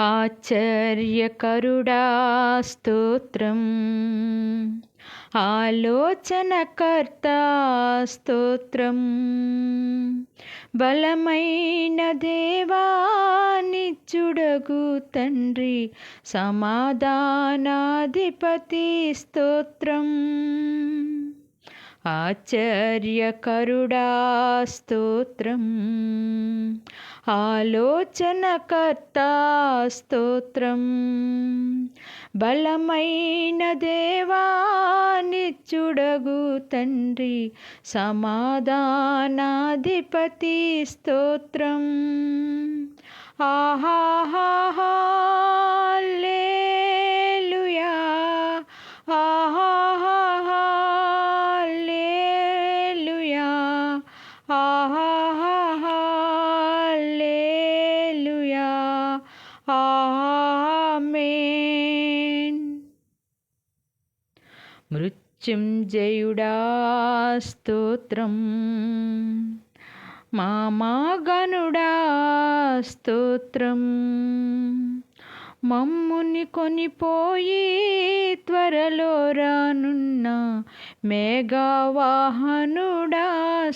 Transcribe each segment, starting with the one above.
ఆశ్చర్యకరుడా స్తోత్రం ఆలోచనకర్త స్తోత్రం బలమైన దేవా నిచ్చుడగు తండ్రి సమాధానాధిపతి స్తోత్రం. ఆశ్చర్యకరుడా స్తోత్రం ఆలోచనకర్త స్తోత్రం బలమైన దేవా నిత్యుడగు తండ్రి సమాధానాధిపతి స్తోత్రం. ఆహాహాహా మృత్యుంజయుడా స్తోత్రం మామాగనుడా స్తోత్రం మమ్ముని కొనిపోయి త్వరలో రానున్న మేఘవాహనుడా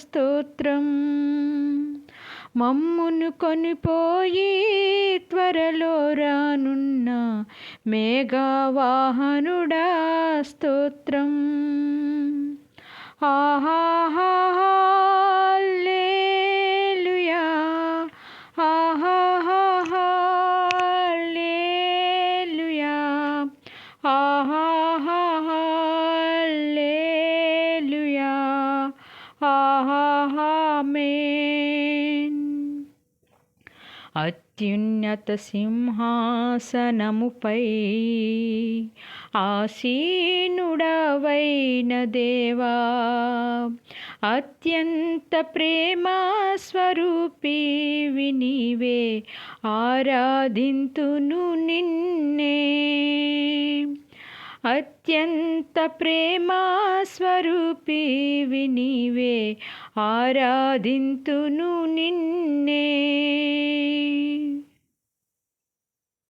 స్తోత్రం మమ్మును కొనిపోయి త్వరలో రానున్న మేఘవాహనుడా స్తోత్రం ఆహాలేలుయా ఆహాలేలుయా ఆహాలేలుయా ఆమేన్ అత్యున్నత సింహాసనముపై ఆసీనుడవైన దేవా అత్యంత ప్రేమ స్వరూపి వినివే ఆరాధింతును నిన్నే. అత్యంత ప్రేమ స్వరూపి వినివే ఆరాధింతును నిన్నే.